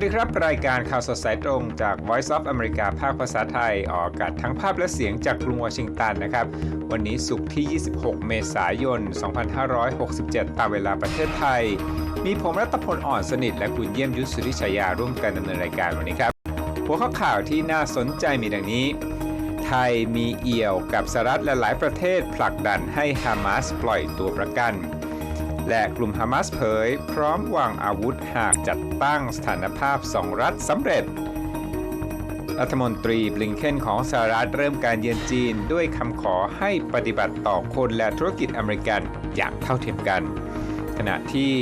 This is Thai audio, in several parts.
วัสดีครับ รายการข่าวสดสายตรงจาก Voice of America ภาคภาษาไทย ออกอากาศทั้งภาพและเสียงจากกรุงวอชิงตันนะครับ วันนี้ศุกร์ที่ 26 เมษายน 2567 ตามเวลาประเทศไทย มีผมรัตพลอ่อนสนิท และคุณเยี่ยมยุทธสุริชยาร่วมกันดำเนินรายการวันนี้ครับ หัวข้อข่าวที่น่าสนใจมีดังนี้ ไทยมีเอี่ยวกับสหรัฐและหลายประเทศผลักดันให้ฮามาสปล่อยตัวประกัน และกลุ่มฮามาสเผย พร้อมวางอาวุธหากจัดตั้งสถานภาพสองรัฐสำเร็จ รัฐมนตรีบลิงเคนของสหรัฐเริ่มการเยือนจีนด้วยคำขอให้ปฏิบัติต่อคนและธุรกิจอเมริกันอย่างเท่าเทียมกัน ขณะที่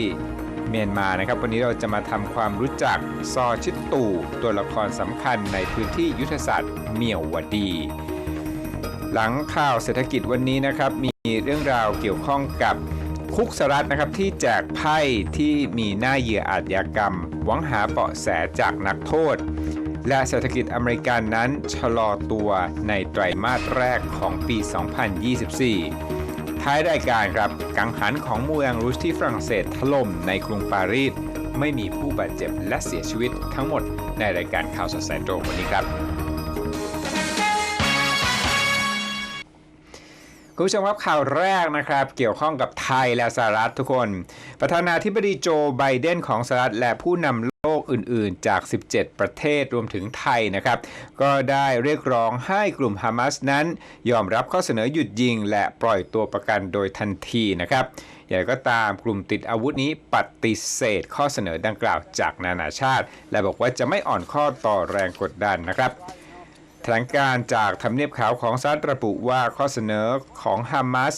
เมียนมานะครับ วันนี้เราจะมาทำความรู้จักซอชิดตู่ตัวละครสำคัญในพื้นที่ยุทธศาสตร์เมียววดี หลังข่าวเศรษฐกิจวันนี้นะครับ มีเรื่องราวเกี่ยวข้องกับ คุกสรัฐนะครับที่แจกไพ่ที่มีหน้าเหยื่ออาชญากรรม หวังหาเบาะแสจากนักโทษ และเศรษฐกิจอเมริกันนั้นชะลอตัวในไตรมาสแรกของปี 2024 ท้ายรายการครับกังหันของเมืองรุสที่ฝรั่งเศสถล่มในกรุงปารีสไม่มีผู้บาดเจ็บและเสียชีวิตทั้งหมดในรายการข่าวสดสายตรงวันนี้ครับ คุณผู้ชมครับข่าวแรกนะครับ เกี่ยวข้องกับไทยและสหรัฐทุกคน ประธานาธิบดีโจไบเดนของสหรัฐและผู้นำโลกอื่นๆ จาก 17 ประเทศรวมถึงไทยนะครับ ก็ได้เรียกร้องให้กลุ่มฮามาสนั้น ยอมรับข้อเสนอหยุดยิง และปล่อยตัวประกันโดยทันทีนะครับอย่างไรก็ตามกลุ่มติดอาวุธนี้ปฏิเสธข้อเสนอดังกล่าวจากนานาชาติ และบอกว่าจะไม่อ่อนข้อต่อแรงกดดันนะครับ ถลงการจากทำเนียบขาวของสหรัฐระบุว่าข้อเสนอของฮามาส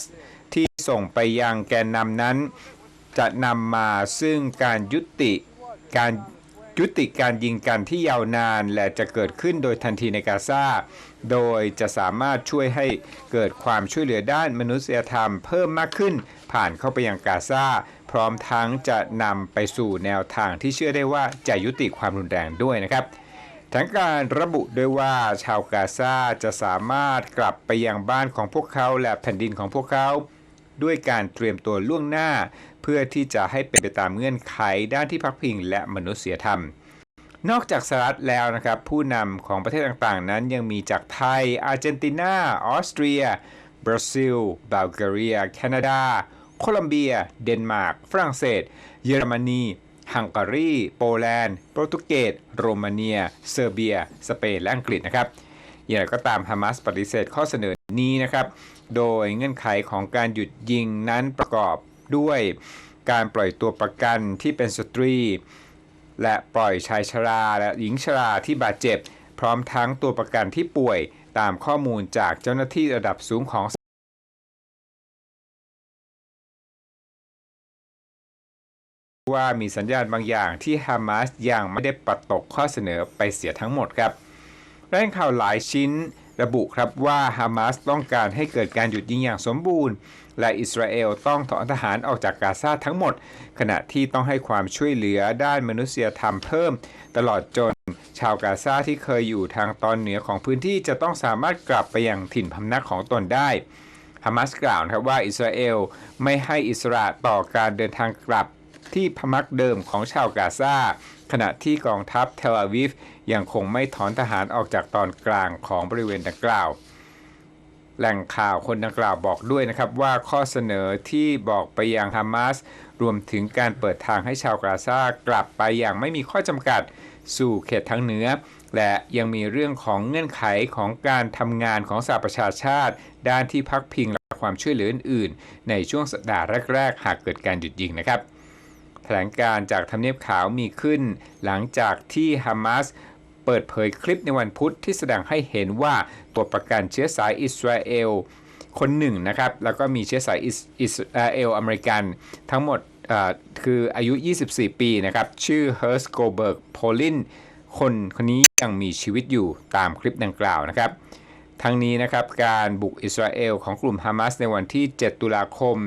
ที่ส่งไปยังแกนนำนั้น จะนำมาซึ่งการยุติการยุติการยิงกันที่ยาวนานและจะเกิดขึ้นโดยทันทีในกาซา โดยจะสามารถช่วยให้เกิดความช่วยเหลือด้านมนุษยธรรมเพิ่มมากขึ้น ผ่านเข้าไปยังกาซา พร้อมทั้งจะนำไปสู่แนวทางที่เชื่อได้ว่าจะยุติความรุนแรงด้วยนะครับ ทั้งการระบุด้วยว่าชาวกาซาจะสามารถกลับไปยังบ้านของพวกเขาและแผ่นดินของพวกเขา ด้วยการเตรียมตัวล่วงหน้า เพื่อที่จะให้เป็นไปตามเงื่อนไขด้านที่พักพิงและมนุษยธรรม นอกจากสหรัฐแล้วนะครับ ผู้นำของประเทศต่างๆ นั้นยังมีจากไทย อาร์เจนตินา ออสเตรีย บราซิล บัลแกเรีย แคนาดา โคลัมเบีย เดนมาร์ก ฝรั่งเศส เยอรมนี ฮังการี โปแลนด์ โปรตุเกส โรมาเนีย เซอร์เบีย สเปน และอังกฤษนะครับ อย่างไรก็ตามฮามาสปฏิเสธข้อเสนอนี้นะครับ โดยเงื่อนไขของการหยุดยิงนั้นประกอบด้วยการปล่อยตัวประกันที่เป็นสตรี และปล่อยชายชราและหญิงชราที่บาดเจ็บ พร้อมทั้งตัวประกันที่ป่วยตามข้อมูลจากเจ้าหน้าที่ระดับสูงของ ว่ามีสัญญาณบางอย่างที่ฮามาสยังไม่ได้ปัดตกข้อเสนอไปเสียทั้งหมดครับรายงานข่าวหลายชิ้นระบุครับว่าฮามาสต้องการให้เกิดการหยุดยิงอย่างสมบูรณ์ และอิสราเอลต้องถอนทหารออกจากกาซาทั้งหมด ขณะที่ต้องให้ความช่วยเหลือด้านมนุษยธรรมเพิ่ม ตลอดจนชาวกาซาที่เคยอยู่ทางตอนเหนือของพื้นที่จะต้องสามารถกลับไปยังถิ่นพำนักของตนได้ฮามาสกล่าวนะครับว่าอิสราเอลไม่ให้อิสระต่อการเดินทางกลับ ที่พมักเดิมของชาวกาซาขณะที่กองทัพเทลอาวิฟยังคงไม่ถอนทหารออกจากตอนกลางของบริเวณดังกล่าว แหล่งข่าวคนดังกล่าวบอกด้วยนะครับว่าข้อเสนอที่บอกไปยังฮามาสรวมถึงการเปิดทางให้ชาวกาซากลับไปอย่างไม่มีข้อจำกัดสู่เขตทางเหนือ และยังมีเรื่องของเงื่อนไขของการทำงานของสหประชาชาติ ด้านที่พักพิงและความช่วยเหลืออื่นๆ ในช่วงสัปดาห์แรก ๆ หากเกิดการหยุดยิงนะครับ ถลงการจากทำเนียบขาวมีขึ้น หลังจากที่ฮามาสเปิดเผยคลิปในวันพุธที่แสดงให้เห็นว่าตัวประกันเชื้อสายอิสราเอลคนหนึ่งนะครับ แล้วก็มีเชื้อสายอิสราเอลอเมริกัน ทั้งหมดคืออายุ 24 ปีนะครับ ชื่อเฮิร์สโกเบิร์กโพลินคนคนนี้ยังมีชีวิตอยู่ตามคลิปดังกล่าวนะครับ ทั้งนี้นะครับการบุกอิสราเอลของกลุ่มฮามาสในวันที่ 7 ตุลาคม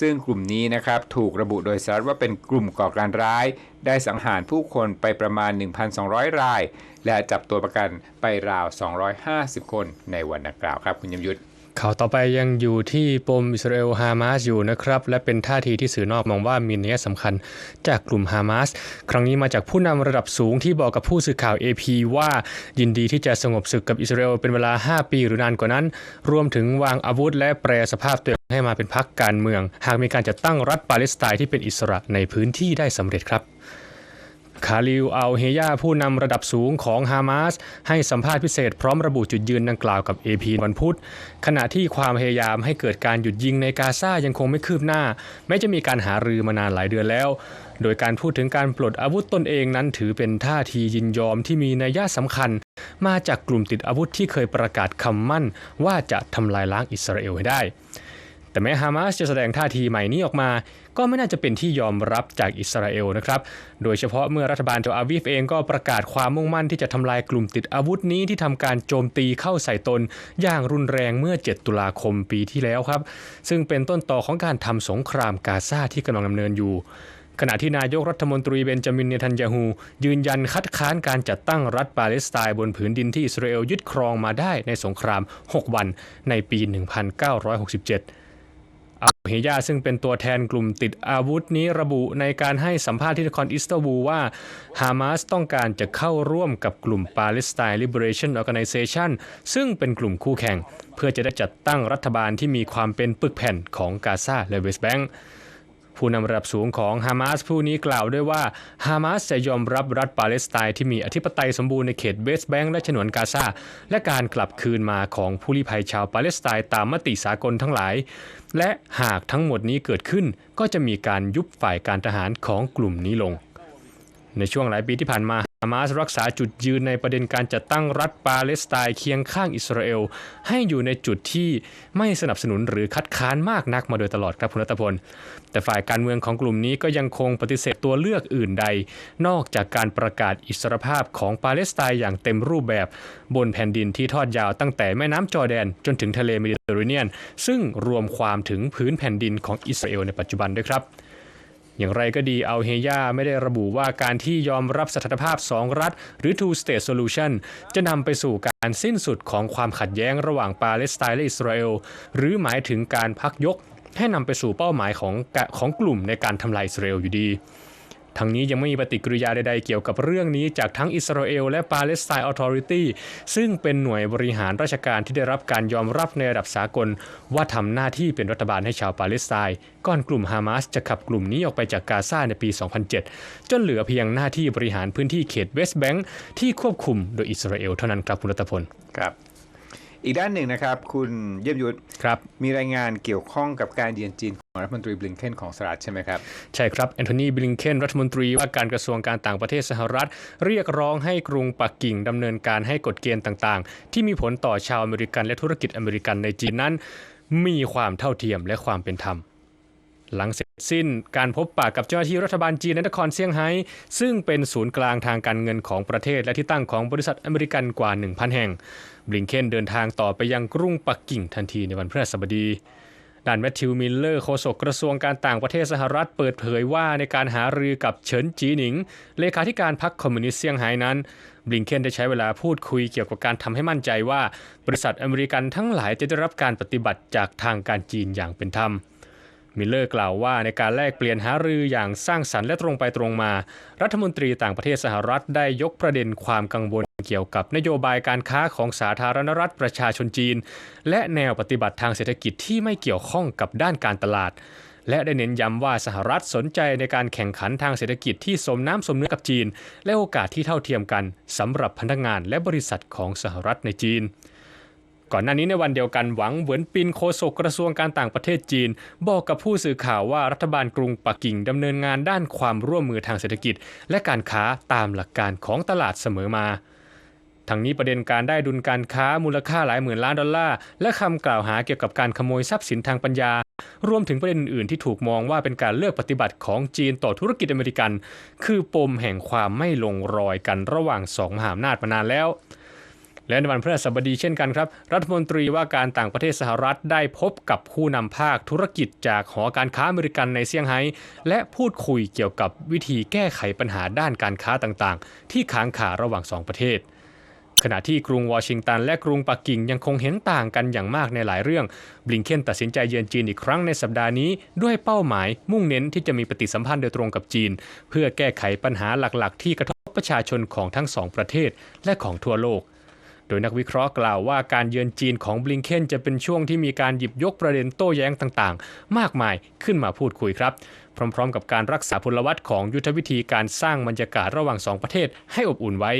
ซึ่งกลุ่มนี้นะครับถูกระบุโดยสหรัฐว่าเป็นกลุ่มก่อการร้าย ได้สังหารผู้คนไปประมาณ 1,200 ราย และจับตัวประกันไปราว 250 คนในวันดังกล่าวครับคุณยมยุทธข่าวต่อไปยังอยู่ที่ปมอิสราเอลฮามาสอยู่นะครับ และเป็นท่าทีที่สื่อนอกมองว่ามีนัยสำคัญจากกลุ่มฮามาสครั้งนี้มาจากผู้นำระดับสูงที่บอกกับผู้สื่อข่าว AP ว่ายินดีที่จะสงบศึกกับอิสราเอลเป็นเวลา 5 ปีหรือนานกว่านั้น รวมถึงวางอาวุธและแปรสภาพตัว ให้มาเป็นพรรคการเมือง หากมีการจัดตั้งรัฐปาเลสไตน์ที่เป็นอิสระในพื้นที่ได้สำเร็จครับคาลิลอัลเฮยาผู้นำระดับสูงของฮามาสให้สัมภาษณ์พิเศษพร้อมระบุจุดยืนดังกล่าวกับ AP วันพุธ ขณะที่ความพยายามให้เกิดการหยุดยิงในกาซายังคงไม่คืบหน้า แม้จะมีการหารือมานานหลายเดือนแล้ว โดยการพูดถึงการปลดอาวุธตนเองนั้นถือเป็นท่าทียินยอมที่มีนัยยะสำคัญ มาจากกลุ่มติดอาวุธที่เคยประกาศคำมั่นว่าจะทำลายล้างอิสราเอลให้ได้ แต่แม้ฮามาสจะแสดงท่าทีใหม่นี้ออกมา ก็ไม่น่าจะเป็นที่ยอมรับจากอิสราเอลนะครับ โดยเฉพาะเมื่อรัฐบาลเทลอาวีฟเองก็ประกาศความมุ่งมั่นที่จะทำลายกลุ่มติดอาวุธนี้ที่ทำการโจมตีเข้าใส่ตน อย่างรุนแรงเมื่อ 7 ตุลาคมปีที่แล้วครับ ซึ่งเป็นต้นต่อของการทำสงครามกาซาที่กำลังดำเนินอยู่ขณะที่นายกรัฐมนตรีเบนจามินเนทันยาฮูยืนยันคัดค้านการจัดตั้งรัฐปาเลสไตน์บนผืนดินที่อิสราเอลยึดครองมาได้ในสงคราม 6 วันในปี 1967 อัลเฮยาซึ่งเป็นตัวแทนกลุ่มติดอาวุธนี้ระบุในการให้สัมภาษณ์ที่นครอิสตันบูลว่าฮามาสต้องการจะเข้าร่วมกับกลุ่ม Palestine Liberation Organization ซึ่งเป็นกลุ่มคู่แข่ง เพื่อจะได้จัดตั้งรัฐบาลที่มีความเป็นปึกแผ่นของกาซาและเวสต์แบงก์ ผู้นำระดับสูงของฮามาสผู้นี้กล่าวด้วยว่าฮามาสจะยอมรับรัฐปาเลสไตน์ที่มีอธิปไตยสมบูรณ์ในเขตเวสต์แบงก์และฉนวนกาซาและการกลับคืนมาของผู้ลี้ภัยชาวปาเลสไตน์ตามมติสากลทั้งหลาย และหากทั้งหมดนี้เกิดขึ้นก็จะมีการยุบฝ่ายการทหารของกลุ่มนี้ลง ในช่วงหลายปีที่ผ่านมาฮามาสรักษาจุดยืนในประเด็นการจัดตั้งรัฐปาเลสไตน์เคียงข้างอิสราเอล ให้อยู่ในจุดที่ไม่สนับสนุนหรือคัดค้านมากนักมาโดยตลอดครับคุณรัตพล แต่ฝ่ายการเมืองของกลุ่มนี้ก็ยังคงปฏิเสธตัวเลือกอื่นใด นอกจากการประกาศอิสรภาพของปาเลสไตน์อย่างเต็มรูปแบบ บนแผ่นดินที่ทอดยาวตั้งแต่แม่น้ำจอร์แดน จนถึงทะเลเมดิเตอร์เรเนียน ซึ่งรวมความถึงพื้นแผ่นดินของอิสราเอลในปัจจุบันด้วยครับ อย่างไรก็ดีเอาเฮยาไม่ได้ระบุว่าการที่ยอมรับสถานภาพ2รัฐ หรือ two state solution จะนำไปสู่การสิ้นสุดของความขัดแย้งระหว่างปาเลสไตน์และอิสราเอล หรือหมายถึงการพักยก ให้นำไปสู่เป้าหมายของของกลุ่มในการทำลายอิสราเอลอยู่ดี ทั้งนี้ยังไม่มีปฏิกิริยาใดๆเกี่ยวกับเรื่องนี้จากทั้งอิสราเอลและ Palestine Authority ซึ่งเป็นหน่วยบริหารราชการที่ได้รับการยอมรับในระดับสากล ว่าทำหน้าที่เป็นรัฐบาลให้ชาวปาเลสไตน์ก่อนกลุ่มฮามาสจะขับกลุ่มนี้ออกไปจากกาซาในปี 2007 จนเหลือเพียงหน้าที่บริหารพื้นที่เขตเวสต์แบงก์ที่ควบคุมโดยอิสราเอลเท่านั้นครับคุณรัตพลครับอีกด้านหนึ่งนะครับ คุณเยี่ยมยุทธครับ มีรายงานเกี่ยวข้องกับการเยือนจีนของ รัฐมนตรีบลิงเคนของสหรัฐใช่ไหมครับ ใช่ครับแอนโทนีบลิงเคนรัฐมนตรีว่าการกระทรวงการต่างประเทศสหรัฐ เรียกร้องให้กรุงปักกิ่งดำเนินการให้กฎเกณฑ์ต่างๆ ที่มีผลต่อชาวอเมริกันและธุรกิจอเมริกันในจีนนั้น มีความเท่าเทียมและความเป็นธรรม หลังเสร็จสิ้นการพบปะกับเจ้าหน้าที่รัฐบาลจีนในนครเซี่ยงไฮ้ซึ่งเป็นศูนย์กลางทางการเงินของประเทศและที่ตั้งของบริษัทอเมริกันกว่า 1,000 แห่งบลิงเคนเดินทางต่อไปยังกรุงปักกิ่งทันทีในวันพฤหัสบดี ด้านแมทธิวมิลเลอร์โฆษกกระทรวงการต่างประเทศสหรัฐเปิดเผยว่าในการหารือกับเฉินจีหนิง เลขาธิการพรรคคอมมิวนิสต์เซี่ยงไฮ้นั้นบลิงเคนได้ใช้เวลาพูดคุยเกี่ยวกับการทำให้มั่นใจว่า บริษัทอเมริกันทั้งหลายจะได้รับการปฏิบัติจากทางการจีนอย่างเป็นธรรมมิลเลอร์กล่าวว่าในการแลกเปลี่ยนหารืออย่างสร้างสรรค์และตรงไปตรงมา รัฐมนตรีต่างประเทศสหรัฐได้ยกประเด็นความกังวล เกี่ยวกับนโยบายการค้าของสาธารณรัฐประชาชนจีน และแนวปฏิบัติทางเศรษฐกิจที่ไม่เกี่ยวข้องกับด้านการตลาด และได้เน้นย้ำว่าสหรัฐสนใจในการแข่งขันทางเศรษฐกิจที่สมน้ำสมเนื้อกับจีน และโอกาสที่เท่าเทียมกันสำหรับพนักงานและบริษัทของสหรัฐในจีนก่อนหน้านี้ในวันเดียวกันหวังเหวินปินโฆษกกระทรวงการต่างประเทศจีน บอกกับผู้สื่อข่าวว่ารัฐบาลกรุงปักกิ่งดำเนินงานด้านความร่วมมือทางเศรษฐกิจ และการค้าตามหลักการของตลาดเสมอมา ทั้งนี้ประเด็นการได้ดุลการค้ามูลค่าหลายหมื่นล้านดอลลาร์และคำกล่าวหาเกี่ยวกับการขโมยทรัพย์สินทางปัญญา รวมถึงประเด็นอื่นที่ถูกมองว่าเป็นการเลือกปฏิบัติของจีนต่อธุรกิจอเมริกัน คือปมแห่งความไม่ลงรอยกันระหว่างสองมหาอำนาจมานานแล้วและในวันพฤหัสบดีเช่นกันครับ รัฐมนตรีว่าการต่างประเทศสหรัฐได้พบกับผู้นำภาคธุรกิจจากหอการค้าอเมริกันในเซี่ยงไฮ้และพูดคุยเกี่ยวกับวิธีแก้ไขปัญหาด้านการค้าต่างๆ ที่ค้างคาระหว่างสองประเทศ ขณะที่กรุงวอชิงตันและกรุงปักกิ่งยังคงเห็นต่างกันอย่างมากในหลายเรื่องบลิงเคนตัดสินใจเยือนจีนอีกครั้งในสัปดาห์นี้ ด้วยเป้าหมายมุ่งเน้นที่จะมีปฏิสัมพันธ์โดยตรงกับจีน เพื่อแก้ไขปัญหาหลักๆ ที่กระทบประชาชนของทั้งสองประเทศและของทั่วโลก ดยนักวิเคราะห์กล่าวว่าการเยือนจีนของบลิงเคนจะเป็นช่วงที่มีการหยิบยกประเด็นโต้แย้งต่างๆ มากมายขึ้นมาพูดคุยครับ พร้อมๆ กับการรักษาพลวัตของยุทธวิธีการสร้างบรรยากาศระหว่างสองประเทศให้อบอุ่นไว้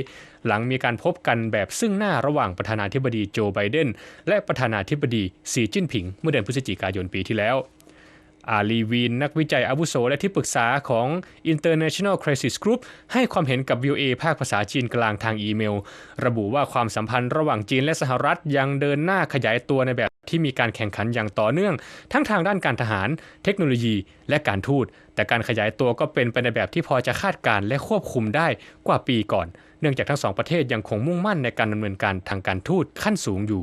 หลังมีการพบกันแบบซึ่งหน้าระหว่างประธานาธิบดีโจไบเดนและประธานาธิบดีสีจิ้นผิง เมื่อเดือนพฤศจิกายนปีที่แล้ว อาลีวีน นักวิจัยอาวุโสและที่ปรึกษาของ International Crisis Group ให้ความเห็นกับ VOA ภาคภาษาจีนกลางทางอีเมล ระบุว่าความสัมพันธ์ระหว่างจีนและสหรัฐยังเดินหน้าขยายตัวในแบบที่มีการแข่งขันอย่างต่อเนื่อง ทั้งทางด้านการทหาร เทคโนโลยี และการทูต แต่การขยายตัวก็เป็นไปในแบบที่พอจะคาดการณ์และควบคุมได้กว่าปีก่อน เนื่องจากทั้งสองประเทศยังคงมุ่งมั่นในการดำเนินการทางการทูตขั้นสูงอยู่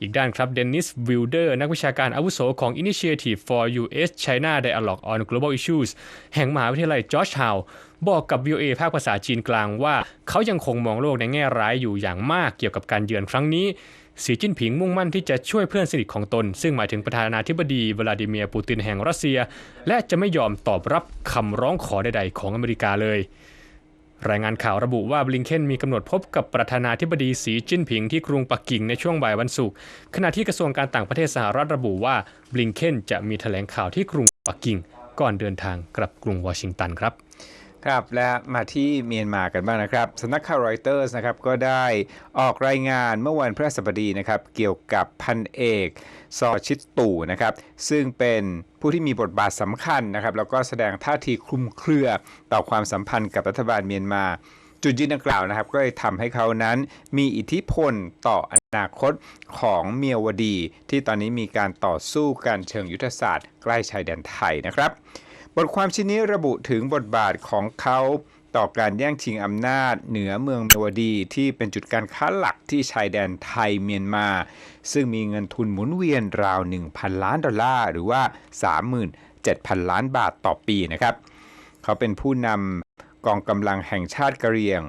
อีกด้านครับเดนนิสวิลเดอร์นักวิชาการอาวุโสของ Initiative for US China Dialogue on Global Issues แห่งมหาวิทยาลัยจอร์จทาวบอกกับ VOA ภาคภาษาจีนกลางว่าเขายังคงมองโลกในแง่ร้ายอยู่อย่างมากเกี่ยวกับการเยือนครั้งนี้สีจิ้นผิงมุ่งมั่นที่จะช่วยเพื่อนสนิทของตน ซึ่งหมายถึงประธานาธิบดีวลาดิเมียร์ปูตินแห่งรัสเซีย และจะไม่ยอมตอบรับคำร้องขอใดๆของอเมริกาเลย รายงานข่าวระบุว่าบลิงเคนมีกำหนดพบกับประธานาธิบดีสีจิ้นผิงที่กรุงปักกิ่งในช่วงบ่ายวันศุกร์ขณะที่กระทรวงการต่างประเทศสหรัฐระบุว่าบลิงเคนจะมีแถลงข่าวที่กรุงปักกิ่งก่อนเดินทางกลับกรุงวอชิงตันครับครับและมาที่เมียนมากันบ้างนะครับสำนักข่าวรอยเตอร์สนะครับก็ได้ออกรายงานเมื่อวันพฤหัสบดีนะครับเกี่ยวกับพันเอก ซอชิตตู่นะครับ ซึ่งเป็นผู้ที่มีบทบาทสำคัญนะครับ แล้วก็แสดงท่าทีคลุมเครือต่อความสัมพันธ์กับรัฐบาลเมียนมาจุดยืนดังกล่าวนะครับ ก็เลยทำให้เขานั้นมีอิทธิพลต่ออนาคตของเมียวดี ที่ตอนนี้มีการต่อสู้กันเชิงยุทธศาสตร์ ใกล้ชายแดนไทยนะครับ บทความชิ้นนี้ระบุถึงบทบาทของเขา ต่อการแย่งชิงอำนาจเหนือเมืองเมวดีที่เป็นจุดการค้าหลักที่ชายแดนไทยเมียนมา ซึ่งมีเงินทุนหมุนเวียนราว 1,000 ล้านดอลลาร์หรือว่า 37,000 ล้านบาทต่อปีนะครับ เขาเป็นผู้นำกองกำลังแห่งชาติกะเหรี่ยง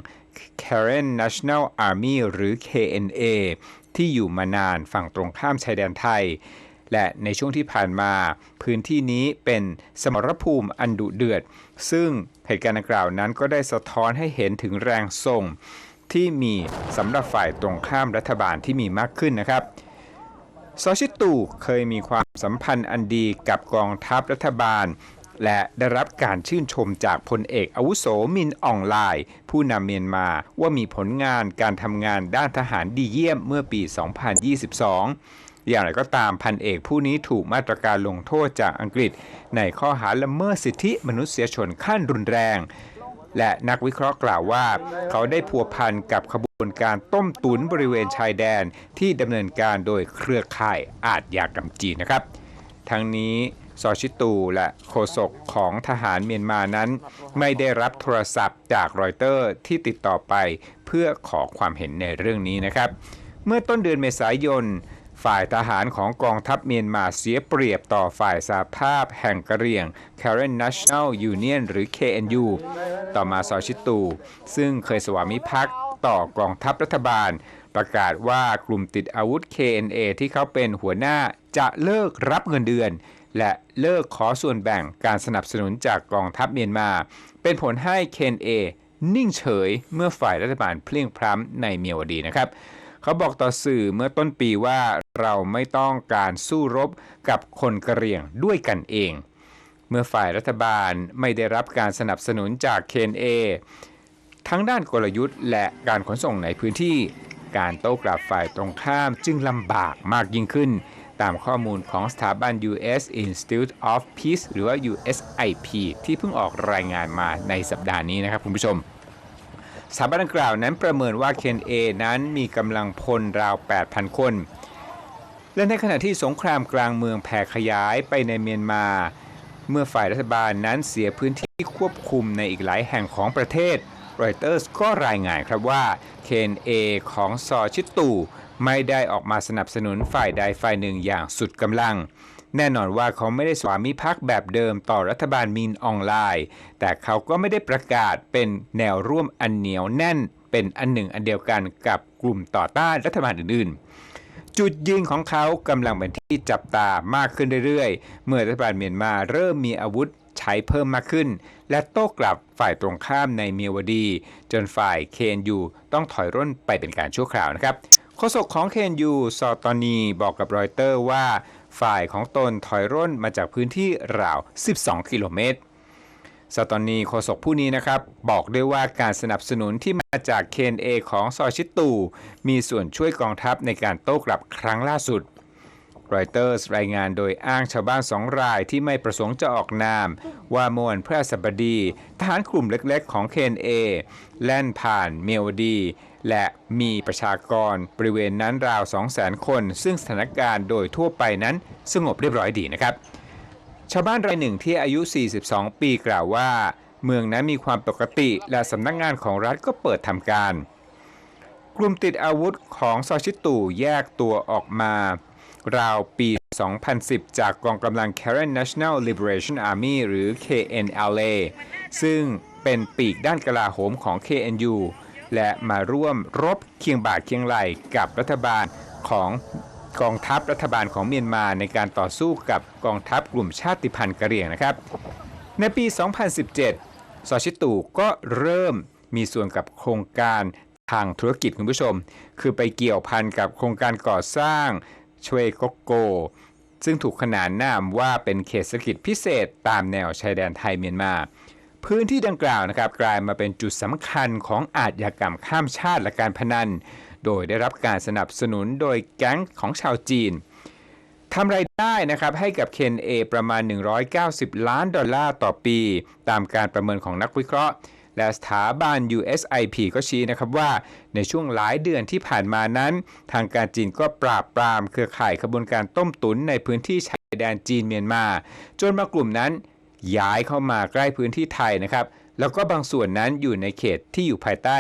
Karen National Army หรือ KNA ที่อยู่มานานฝั่งตรงข้ามชายแดนไทย และในช่วงที่ผ่านมา พื้นที่นี้เป็นสมรภูมิอันดุเดือด ซึ่งเหตุการณ์ดังกล่าวนั้นก็ได้สะท้อนให้เห็นถึงแรงส่ง ที่มีสำหรับฝ่ายตรงข้ามรัฐบาลที่มีมากขึ้นนะครับซอชิตูเคยมีความสัมพันธ์อันดีกับกองทัพรัฐบาล และได้รับการชื่นชมจากพลเอกอาวุโสมินอองไลน์ผู้นำเมียนมาว่ามีผลงานการทำงานด้านทหารดีเยี่ยมเมื่อปี 2022 อย่างไรก็ตามพันเอกผู้นี้ถูกมาตรการลงโทษจากอังกฤษ ในข้อหาละเมิดสิทธิมนุษยชนขั้นรุนแรง และนักวิเคราะห์กล่าวว่า เขาได้พัวพันกับขบวนการต้มตุนบริเวณชายแดนที่ดำเนินการโดยเครือข่ายอาทยากรรมจีนนะครับ ทั้งนี้ซอชิตูและโฆษกของทหารเมียนมานั้น ไม่ได้รับโทรศัพท์จากรอยเตอร์ที่ติดต่อไปเพื่อขอความเห็นในเรื่องนี้นะครับ เมื่อต้นเดือนเมษายน ฝ่ายทหารของกองทัพเมียนมาเสียเปรียบต่อฝ่ายสาภาพแห่งกะเหรี่ยง Karen National Union หรือ KNU ต่อมาซอชิตู ซึ่งเคยสวามิภักดิ์ต่อกองทัพรัฐบาล ประกาศว่ากลุ่มติดอาวุธ KNA ที่เขาเป็นหัวหน้าจะเลิกรับเงินเดือน และเลิกขอส่วนแบ่งการสนับสนุนจากกองทัพเมียนมา เป็นผลให้ KNA นิ่งเฉยเมื่อฝ่ายรัฐบาลเพลียงพล้ำในเมียวดีนะครับ เขาบอกต่อสื่อเมื่อต้นปีว่าเราไม่ต้องการสู้รบกับคนกะเหรี่ยงด้วยกันเอง เมื่อฝ่ายรัฐบาลไม่ได้รับการสนับสนุนจาก KNA ทั้งด้านกลยุทธ์และการขนส่งในพื้นที่ การโต้กลับฝ่ายตรงข้ามจึงลำบากมากยิ่งขึ้น ตามข้อมูลของสถาบัน U.S. Institute of Peace หรือว่า USIP ที่เพิ่งออกรายงานมาในสัปดาห์นี้นะครับคุณผู้ชม สถาบันดังกล่าวนั้นประเมินว่า KNA นั้นมีกำลังพลราว 8,000 คน และในขณะที่สงครามกลางเมืองแผ่ขยายไปในเมียนมา เมื่อฝ่ายรัฐบาลนั้นเสียพื้นที่ควบคุมในอีกหลายแห่งของประเทศรอยเตอร์สก็รายงานครับว่า KNA ของซอชิตตูไม่ได้ออกมาสนับสนุนฝ่ายใดฝ่ายหนึ่งอย่างสุดกำลัง แน่นอนว่าเขาไม่ได้สวามิภักดิ์แบบเดิมต่อรัฐบาลมินออนไลน์ แต่เขาก็ไม่ได้ประกาศเป็นแนวร่วมอันเหนียวแน่นเเป็นอันหนึ่งอันเดียวกันกับกลุ่มต่อต้านรัฐบาลอื่นๆ จุดยืนของเขากำลังเป็นที่จับตามากขึ้นเรื่อยๆ เมื่อรัฐบาลเมียนมาเริ่มมีอาวุธใช้เพิ่มมากขึ้น และโต้กลับฝ่ายตรงข้ามในเมียวดี จนฝ่ายเคนยูต้องถอยร่นไปเป็นการชั่วคราวนะครับโฆษกของเคนยูซอตอนีบอกกับรอยเตอร์ว่า ฝ่ายของตนถอยร่นมาจากพื้นที่ราว 12 กิโลเมตรสตอนนีโฆษกผู้นี้นะครับ บอกด้วยว่าการสนับสนุนที่มาจากเคนเอของซอชิตู มีส่วนช่วยกองทัพในการโต้กลับครั้งล่าสุด รอยเตอร์สรายงานโดยอ้างชาวบ้านสองรายที่ไม่ประสงค์จะออกนาม ว่าเมื่อวันพฤหัสบดี ทหารกลุ่มเล็กๆ ของเคนเอแล่นผ่านเมียวดี และมีประชากรบริเวณนั้นราว 200,000 คน ซึ่งสถานการณ์โดยทั่วไปนั้นสงบเรียบร้อยดีนะครับ ชาวบ้านรายหนึ่งที่อายุ 42 ปีกล่าวว่า เมืองนั้นมีความปกติและสำนักงานของรัฐก็เปิดทำการกลุ่มติดอาวุธของซอชิตูแยกตัวออกมา ราวปี 2010 จากกองกำลัง Karen National Liberation Army หรือ KNLA ซึ่งเป็นปีกด้านกลาโหมของ KNU และมาร่วมรบเคียงบ่าเคียงไหลกับรัฐบาลของกองทัพรัฐบาลของเมียนมาในการต่อสู้กับกองทัพกลุ่มชาติพันธุ์กะเหรี่ยงนะครับ ในปี 2017 ซอชิตูก็เริ่มมีส่วนกับโครงการทางธุรกิจคุณผู้ชม คือไปเกี่ยวพันกับโครงการก่อสร้าง ชเวโกโก ซึ่งถูกขนานนามว่าเป็นเขตเศรษฐกิจพิเศษตามแนวชายแดนไทยเมียนมาพื้นที่ดังกล่าวนะครับกลายมาเป็นจุดสำคัญของอาชญากรรมข้ามชาติและการพนัน โดยได้รับการสนับสนุนโดยแก๊งของชาวจีนทำรายได้นะครับให้กับเคนเอประมาณ 190 ล้านดอลลาร์ต่อปี ตามการประเมินของนักวิเคราะห์ และสถาบัน USIP ก็ชี้นะครับว่า ในช่วงหลายเดือนที่ผ่านมานั้น ทางการจีนก็ปราบปรามเครือข่ายขบวนการต้มตุ๋นในพื้นที่ชายแดนจีนเมียนมา จนมากลุ่มนั้นย้ายเข้ามาใกล้พื้นที่ไทยนะครับแล้วก็บางส่วนนั้นอยู่ในเขตที่อยู่ภายใต้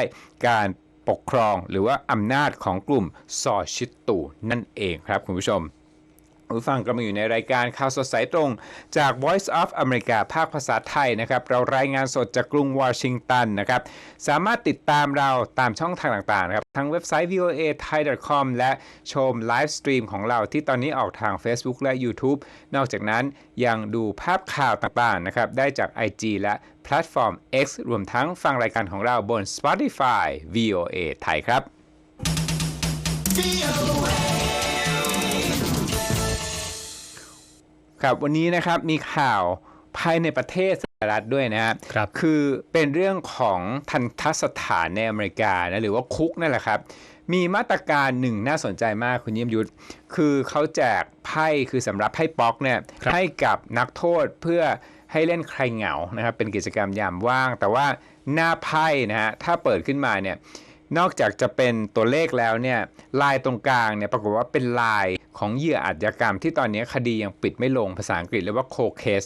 การปกครองหรือว่าอำนาจของกลุ่มซอชิตูนั่นเองครับคุณผู้ชม ผู้ฟังกำลังอยู่ในรายการข่าวสดสายตรงจาก Voice of America ภาคภาษาไทยนะครับ เรารายงานสดจากกรุงวอชิงตันนะครับ สามารถติดตามเราตามช่องทางต่างๆนะครับทั้งเว็บไซต์ voa thai com และชมไลฟ์สตรีมของเราที่ตอนนี้ออกทาง Facebook และ YouTube นอกจากนั้นยังดูภาพข่าวต่างๆนะครับ ได้จาก IG และแพลตฟอร์ม X รวมทั้งฟังรายการของเราบน Spotify VOA ไทยครับ ครับวันนี้นะครับมีข่าวภายในประเทศสหรัฐด้วยนะครับครับคือเป็นเรื่องของทันทสถานในอเมริกานะหรือว่าคุกนั่นแหละครับ มีมาตรการหนึ่งน่าสนใจมากคุณเยี่ยมยุทธคือเขาแจกไพ่คือสำหรับไพ่ป๊อกเนี่ยครับให้กับนักโทษเพื่อให้เล่นใครเหงานะครับเป็นกิจกรรมยามว่าง แต่ว่าหน้าไพ่นะฮะถ้าเปิดขึ้นมาเนี่ย นอกจากจะเป็นตัวเลขแล้วเนี่ยลายตรงกลางเนี่ยปรากฏว่าเป็นลายของเหยื่ออาชญากรรมที่ตอนนี้คดียังปิดไม่ลงภาษาอังกฤษเรียกว่าโคเคส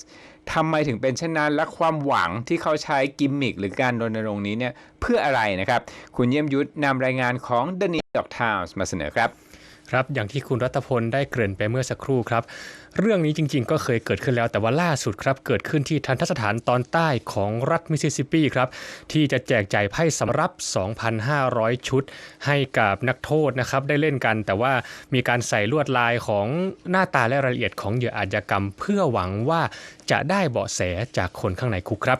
ทำไมถึงเป็นเช่นนั้น และความหวังที่เขาใช้กิมมิคหรือการรณรงค์นี้เนี่ยเพื่ออะไรนะครับ คุณเยี่ยมยุทธนำรายงานของ The New York Times มาเสนอครับ ครับ อย่างที่คุณรัตพลได้เกริ่นไปเมื่อสักครู่ครับ เรื่องนี้จริงๆ ก็เคยเกิดขึ้นแล้วแต่ว่าล่าสุดครับ เกิดขึ้นที่ทันทสถานตอนใต้ของรัฐมิสซิสซิปปีครับ ที่จะแจกจ่ายไพ่สำรับ 2,500 ชุด ให้กับนักโทษนะครับได้เล่นกัน แต่ว่ามีการใส่ลวดลายของหน้าตาและรายละเอียดของเหยื่ออาชญากรรม เพื่อหวังว่าจะได้เบาะแสจากคนข้างในคุกครับ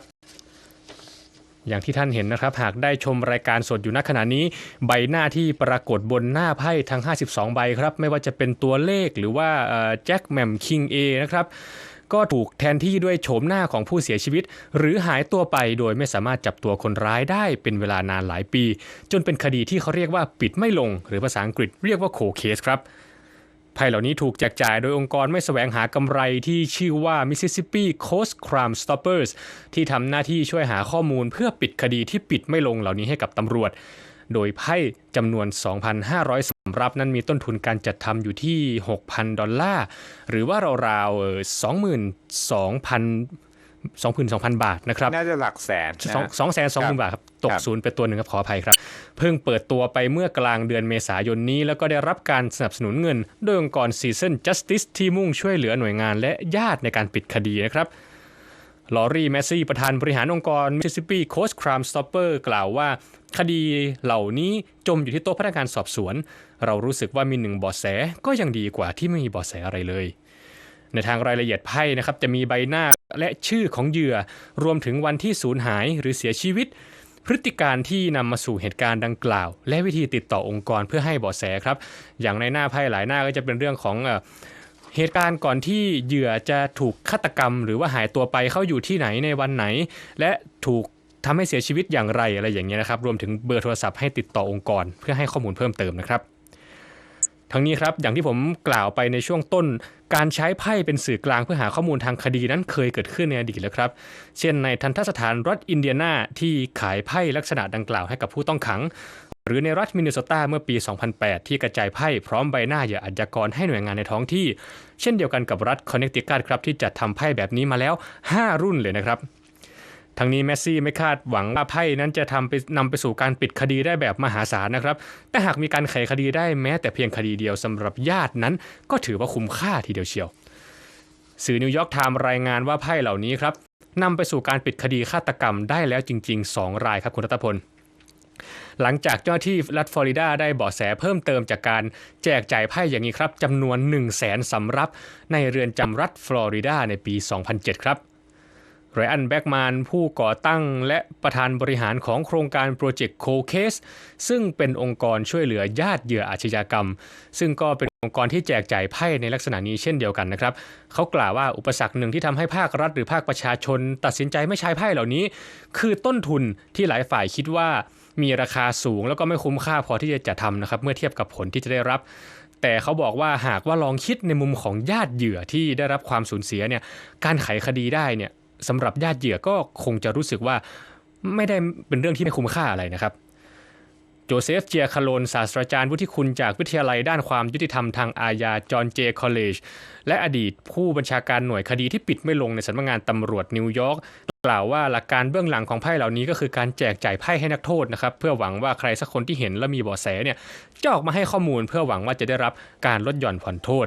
อย่างที่ท่านเห็นนะครับ หากได้ชมรายการสดอยู่ณขณะนี้ ใบหน้าที่ปรากฏบนหน้าไพ่ทั้ง 52 ใบครับ ไม่ว่าจะเป็นตัวเลขหรือว่าแจ็คแมมคิงเอนะครับก็ถูกแทนที่ด้วยโฉมหน้าของผู้เสียชีวิต หรือหายตัวไปโดยไม่สามารถจับตัวคนร้ายได้เป็นเวลานานหลายปี จนเป็นคดีที่เขาเรียกว่าปิดไม่ลง หรือภาษาอังกฤษเรียกว่าโคเคสครับ ไพ่เหล่านี้ถูกแจกจ่ายโดยองค์กรไม่แสวงหากำไรที่ชื่อว่า Mississippi Coast Crime Stoppers ที่ทำหน้าที่ช่วยหาข้อมูลเพื่อปิดคดีที่ปิดไม่ลงเหล่านี้ให้กับตำรวจ โดยไพ่จำนวน 2,500สำรับนั้นมีต้นทุนการจัดทำอยู่ที่ 6,000 ดอลลาร์ หรือว่าราวๆเอ่อ22,000 22,000 บาทนะครับน่าจะหลักแสนนะสองสองแสนสองหมื่นบาทครับตกครับศูนย์ไปตัวหนึ่งครับขออภัยครับ เพิ่งเปิดตัวไปเมื่อกลางเดือนเมษายนนี้ แล้วก็ได้รับการสนับสนุนเงิน โดยองค์กร Season Justice ที่มุ่งช่วยเหลือหน่วยงานและญาติในการปิดคดีนะครับลอรี่แมสซี่ประธานบริหารองค์กร Mississippi Coast Crime Stopper กล่าวว่า คดีเหล่านี้จมอยู่ที่โต๊ะพนักงานสอบสวน เรารู้สึกว่ามีหนึ่งเบาะแสก็ยังดีกว่าที่ไม่มีเบาะแสอะไรเลย ในทางรายละเอียดไพ่นะครับจะมีใบหน้าและชื่อของเหยื่อ รวมถึงวันที่สูญหายหรือเสียชีวิต พฤติการที่นำมาสู่เหตุการณ์ดังกล่าว และวิธีติดต่อองค์กรเพื่อให้เบาะแสครับ อย่างในหน้าไพ่หลายหน้าก็จะเป็นเรื่องของเหตุการณ์ก่อนที่เหยื่อจะถูกฆาตกรรม หรือว่าหายตัวไปเข้าอยู่ที่ไหนในวันไหน และถูกทำให้เสียชีวิตอย่างไรอะไรอย่างเงี้ยนะครับ รวมถึงเบอร์โทรศัพท์ให้ติดต่อองค์กร เพื่อให้ข้อมูลเพิ่มเติมนะครับ ทั้งนี้ครับอย่างที่ผมกล่าวไปในช่วงต้น การใช้ไพ่เป็นสื่อกลางเพื่อหาข้อมูลทางคดีนั้นเคยเกิดขึ้นในอดีตแล้วครับ เช่นในทันทสถานรัฐอินเดียนาที่ขายไพ่ลักษณะดังกล่าวให้กับผู้ต้องขัง หรือในรัฐมินนิโซตาเมื่อปี 2008 ที่กระจายไพ่พร้อมใบหน้าเหยื่ออาชญากรให้หน่วยงานในท้องที่ เช่นเดียวกันกับรัฐคอนเนคติคัตครับที่จัดทำไพ่แบบนี้มาแล้ว 5 รุ่นเลยนะครับ ทั้งนี้แมสซี่ไม่คาดหวังว่าไพ่นั้นจะทำไปนำไปสู่การปิดคดีได้แบบมหาศาลนะครับ แต่หากมีการไขคดีได้แม้แต่เพียงคดีเดียวสำหรับญาตินั้น ก็ถือว่าคุ้มค่าทีเดียวเชียว สื่อนิวยอร์กไทม์รายงานว่าไพ่เหล่านี้ครับนำไปสู่การปิดคดีฆาตกรรมได้แล้วจริง ๆ 2 รายครับคุณรัตพลหลังจากเจ้าที่รัฐฟลอริดาได้เบาะแสเพิ่มเติมจากการแจกจ่ายไพ่อย่างนี้ครับจำนวน 1 0 0 0 0แสนสำรับในเรือนจำรัฐฟลอริดาในปี 2007 ครับ ไรอันแบ็กมานผู้ก่อตั้งและประธานบริหารของโครงการโปรเจกต์โคเคสซึ่งเป็นองค์กรช่วยเหลือญาติเหยื่ออาชญากรรม ซึ่งก็เป็นองค์กรที่แจกจ่ายไพ่ในลักษณะนี้เช่นเดียวกันนะครับ เขากล่าวว่าอุปสรรคหนึ่งที่ทำให้ภาครัฐหรือภาคประชาชน ตัดสินใจไม่ใช้ไพ่เหล่านี้ คือต้นทุนที่หลายฝ่ายคิดว่ามีราคาสูงแล้วก็ไม่คุ้มค่าพอที่จะจะทำนะครับเมื่อเทียบกับผลที่จะได้รับ แต่เขาบอกว่าหากว่าลองคิดในมุมของญาติเหยื่อที่ได้รับความสูญเสียเนี่ยการไขคดีได้เนี่ย สำหรับญาติเหยื่อก็คงจะรู้สึกว่าไม่ได้เป็นเรื่องที่ไม่คุ้มค่าอะไรนะครับ โจเซฟเจียคาโลนศาสตราจารย์วุฒิคุณจากวิทยาลัยด้านความยุติธรรมทางอาญาจอห์นเจคอลเลจและอดีตผู้บัญชาการหน่วยคดีที่ปิดไม่ลงในสำนักงานตำรวจนิวยอร์กกล่าวว่าหลักการเบื้องหลังของไพ่เหล่านี้ก็คือการแจกจ่ายไพ่ให้นักโทษนะครับ เพื่อหวังว่าใครสักคนที่เห็นและมีเบาะแสเนี่ยจะออกมาให้ข้อมูลเพื่อหวังว่าจะได้รับการลดหย่อนผ่อนโทษ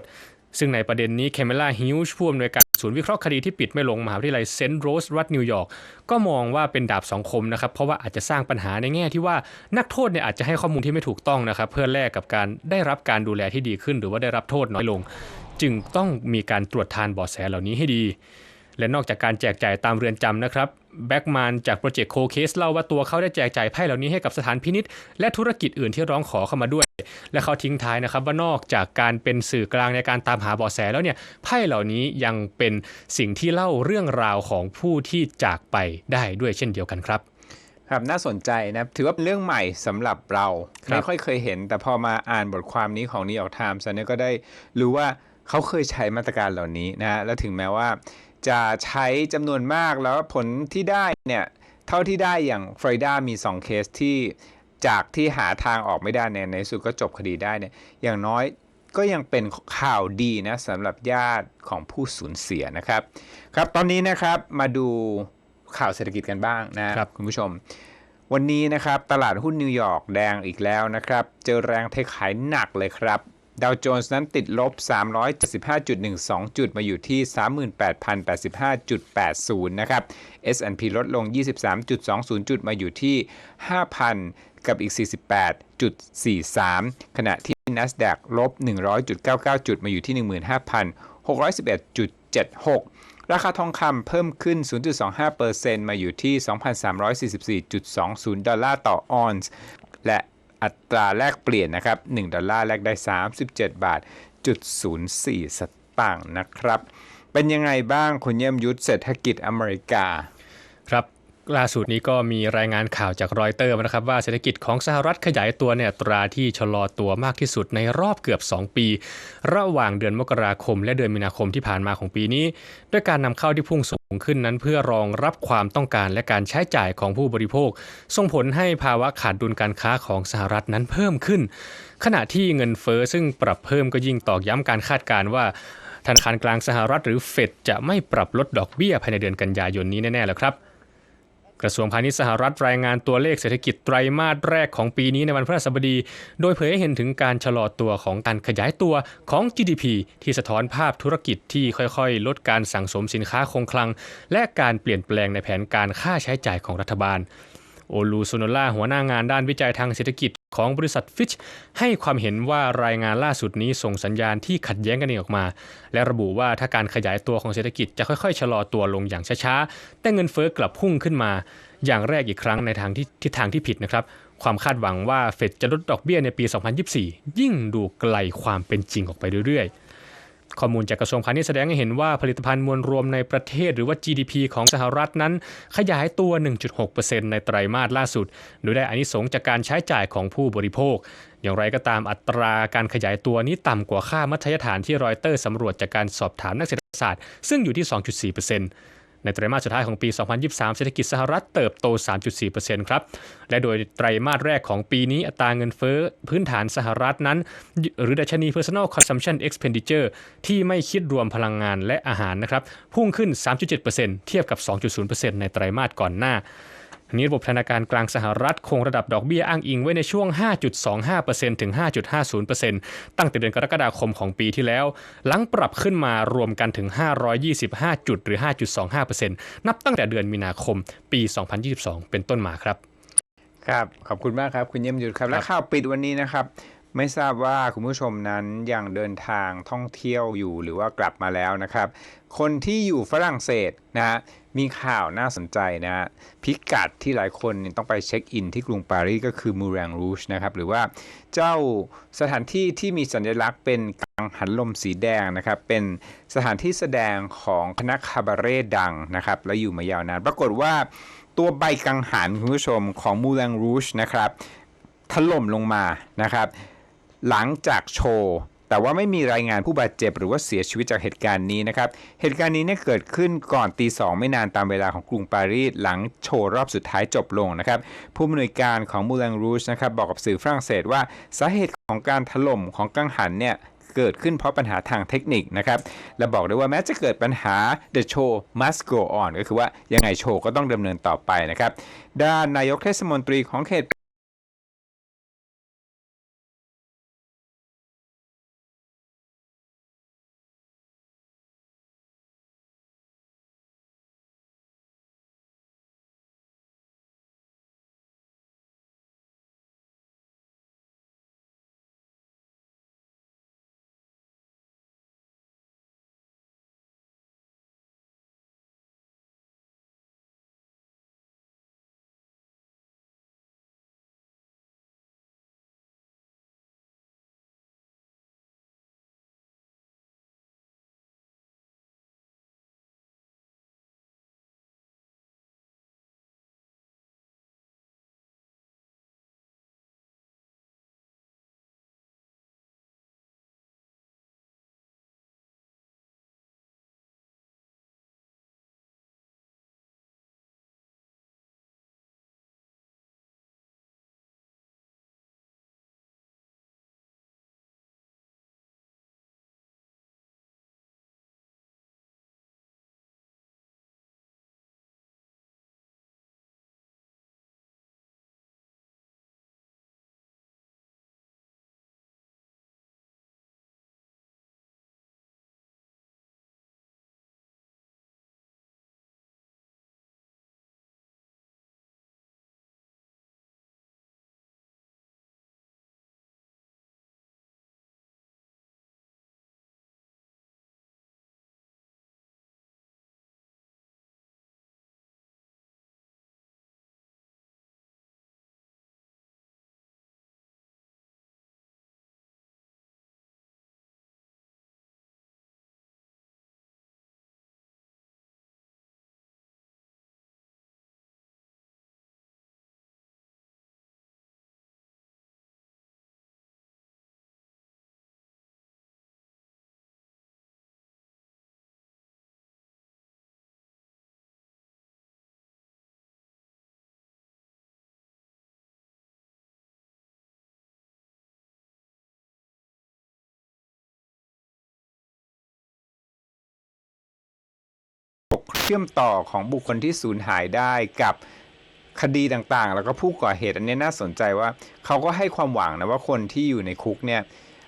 ซึ่งในประเด็นนี้เคเมล่าฮิวช์ผู้อำนวยการ ศูนย์วิเคราะห์คดีที่ปิดไม่ลงมหาวิทยาลัยเซนต์โรสรัฐนิวยอร์กก็มองว่าเป็นดาบสองคมนะครับเพราะว่าอาจจะสร้างปัญหาในแง่ที่ว่านักโทษเนี่ยอาจจะให้ข้อมูลที่ไม่ถูกต้องนะครับเพื่อแลกกับการได้รับการดูแลที่ดีขึ้น หรือว่าได้รับโทษน้อยลง จึงต้องมีการตรวจทานบ่อแสเหล่านี้ให้ดี และนอกจากการแจกจ่ายตามเรือนจำนะครับ แบ็กมานจากโปรเจกต์โคเคสเล่าว่าตัวเขาได้แจกจ่ายไพ่เหล่านี้ให้กับสถานพินิษและธุรกิจอื่นที่ร้องขอเข้ามาด้วย และเขาทิ้งท้ายนะครับว่านอกจากการเป็นสื่อกลางในการตามหาเบาะแสแล้วเนี่ยไพ่เหล่านี้ยังเป็นสิ่งที่เล่าเรื่องราวของผู้ที่จากไปได้ด้วยเช่นเดียวกันครับครับน่าสนใจนะถือว่าเป็นเรื่องใหม่สำหรับเราครับไม่ค่อยเคยเห็น แต่พอมาอ่านบทความนี้ของ New York Times เนี่ยก็ได้รู้ว่าเขาเคยใช้มาตรการเหล่านี้นะฮะและถึงแม้ว่า จะใช้จำนวนมากแล้วผลที่ได้เนี่ยเท่าที่ได้อย่างฟลอริดามี 2 เคสที่จากที่หาทางออกไม่ได้เนี่ยในที่สุดก็จบคดีได้เนี่ยอย่างน้อยก็ยังเป็นข่าวดีนะสำหรับญาติของผู้สูญเสียนะครับ ครับตอนนี้นะครับมาดูข่าวเศรษฐกิจกันบ้างนะครับคุณผู้ชม วันนี้นะครับตลาดหุ้นนิวยอร์กแดงอีกแล้วนะครับ เจอแรงเทขายหนักเลยครับ ดาวโจนส์นั้นติดลบ 375.12 จุดมาอยู่ที่ 38,085.80 นะครับ S&P ลดลง 23.20 จุดมาอยู่ที่ 5,000 กับอีก 48.43 ขณะที่ NASDAQ ลบ 100.99 จุดมาอยู่ที่ 15,611.76 ราคาทองคำเพิ่มขึ้น 0.25%มาอยู่ที่ 2,344.20 ดอลลาร์ต่อออนซ์ และ อัตราแลกเปลี่ยนนะครับ1ดอลลาร์แลกได้ 37 บาทจุด04 สตางค์นะครับ เป็นยังไงบ้างคุณเยี่ยมยุทธเศรษฐกิจอเมริกา ล่าสุดนี้ก็มีรายงานข่าวจากรอยเตอร์นะครับว่าเศรษฐกิจของสหรัฐขยายตัวในอัตราที่ชะลอตัวมากที่สุดในรอบเกือบ 2 ปี ระหว่างเดือนมกราคม และเดือนมีนาคมที่ผ่านมาของปีนี้ ด้วยการนำเข้าที่พุ่งสูงขึ้นนั้นเพื่อรองรับความต้องการและการใช้จ่ายของผู้บริโภค ส่งผลให้ภาวะขาดดุลการค้าของสหรัฐนั้นเพิ่มขึ้น ขณะที่เงินเฟอ้อซึ่งปรับเพิ่มก็ยิ่งตอกย้ำการคาดการณ์ว่าธนาคารกลางสหรัฐหรือเฟดจะไม่ปรับลดดอกเบี้ยภายในเดือนกันยายนนี้แน่ๆแล้วครับ กระทรวงพาณิชย์สหรัฐรายงานตัวเลขเศรษฐกิจไตรมาสแรกของปีนี้ในวันพฤหัสบดี โดยเผยให้เห็นถึงการชะลอตัวของการขยายตัวของ GDP ที่สะท้อนภาพธุรกิจที่ค่อยๆ ลดการสั่งสมสินค้าคงคลัง และการเปลี่ยนแปลงในแผนการค่าใช้จ่ายของรัฐบาล โอลูโซโนล่าหัวหน้างานด้านวิจัยทางเศรษฐกิจของบริษัทฟิชให้ความเห็นว่ารายงานล่าสุดนี้ส่งสัญญาณที่ขัดแย้งกันเองออกมา และระบุว่าถ้าการขยายตัวของเศรษฐกิจจะค่อยๆ ชะลอตัวลงอย่างช้าๆ แต่เงินเฟ้อกลับพุ่งขึ้นมา อย่างแรกอีกครั้งในทางที่ทิศทางที่ผิดนะครับความคาดหวังว่าเฟดจะลดดอกเบี้ยในปี 2024 ยิ่งดูไกลความเป็นจริงออกไปเรื่อยๆ ข้อมูลจากกระทรวงพาณิชย์แสดงให้เห็นว่าผลิตภัณฑ์มวลรวมในประเทศหรือว่า GDP ของสหรัฐนั้น ขยายตัว 1.6%ในไตรมาสล่าสุด โดยได้อานิสงส์จากการใช้จ่ายของผู้บริโภค อย่างไรก็ตามอัตราการขยายตัวนี้ต่ำกว่าค่ามัธยฐานที่รอยเตอร์สำรวจจากการสอบถามนักเศรษฐศาสตร์ ซึ่งอยู่ที่ 2.4% ในไตรมาสสุดท้ายของปี 2023 เศรษฐกิจสหรัฐเติบโต 3.4%ครับ และโดยไตรมาสแรกของปีนี้อัตราเงินเฟ้อพื้นฐานสหรัฐนั้น หรือดัชนี personal consumption expenditure ที่ไม่คิดรวมพลังงานและอาหารนะครับ พุ่งขึ้น 3.7%เทียบกับ 2.0%ในไตรมาสก่อนหน้า นี้ระบบธนาคารกลางสหรัฐคงระดับดอกเบี้ยอ้างอิงไว้ในช่วง 5.25%ถึง 5.50%ตั้งแต่เดือนกรกฎาคมของปีที่แล้ว หลังปรับขึ้นมารวมกันถึง 525 จุดหรือ 5.25%นับตั้งแต่เดือนมีนาคมปี 2022 เป็นต้นมาครับ ครับ ขอบคุณมากครับ คุณเยี่ยมยุทธครับ และข่าวปิดวันนี้นะครับ ไม่ทราบว่าคุณผู้ชมนั้นยังเดินทางท่องเที่ยวอยู่หรือว่ากลับมาแล้วนะครับ คนที่อยู่ฝรั่งเศสนะฮะมีข่าวน่าสนใจนะฮะพิกัดที่หลายคนต้องไปเช็คอินที่กรุงปารีสก็คือมูแรงรูชนะครับหรือว่าเจ้าสถานที่ที่มีสัญลักษณ์เป็นกังหันลมสีแดงนะครับ เป็นสถานที่แสดงของคณะคาบาเร่ดังนะครับ และอยู่มายาวนานปรากฏว่าตัวใบกังหันคุณผู้ชมของมูแรงรูชนะครับถล่มลงมานะครับ หลังจากโชว์แต่ว่าไม่มีรายงานผู้บาดเจ็บหรือว่าเสียชีวิตจากเหตุการณ์นี้นะครับ เหตุการณ์นี้เนี่ยเกิดขึ้นก่อนตีสองไม่นานตามเวลาของกรุงปารีสหลังโชว์รอบสุดท้ายจบลงนะครับ ผู้อำนวยการของมูลังรูชนะครับบอกกับสื่อฝรั่งเศสว่าสาเหตุของการถล่มของกังหันเนี่ยเกิดขึ้นเพราะปัญหาทางเทคนิคนะครับ และบอกด้วยว่าแม้จะเกิดปัญหา the show must go on ก็คือว่ายังไงโชว์ก็ต้องดำเนินต่อไปนะครับ ด้านนายกเทศมนตรีของเขต ชื่อมต่อของบุคคลที่สูญหายได้กับคดีต่างๆ แล้วก็ผู้ก่อเหตุอันนี้น่าสนใจว่าเขาก็ให้ความหวังนะว่าคนที่อยู่ในคุกเนี่ย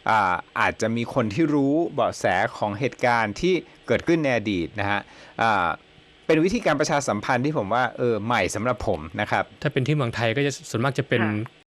อ่าอาจจะมีคนที่รู้เบาะแสของเหตุการณ์ที่เกิดขึ้นในอดีตนะฮะอ่าเป็นวิธีการประชาสัมพันธ์ที่ผมว่าเออใหม่สำหรับผมนะครับ ถ้าเป็นที่เมืองไทยก็จะส่วนมากจะเป็นค่ะ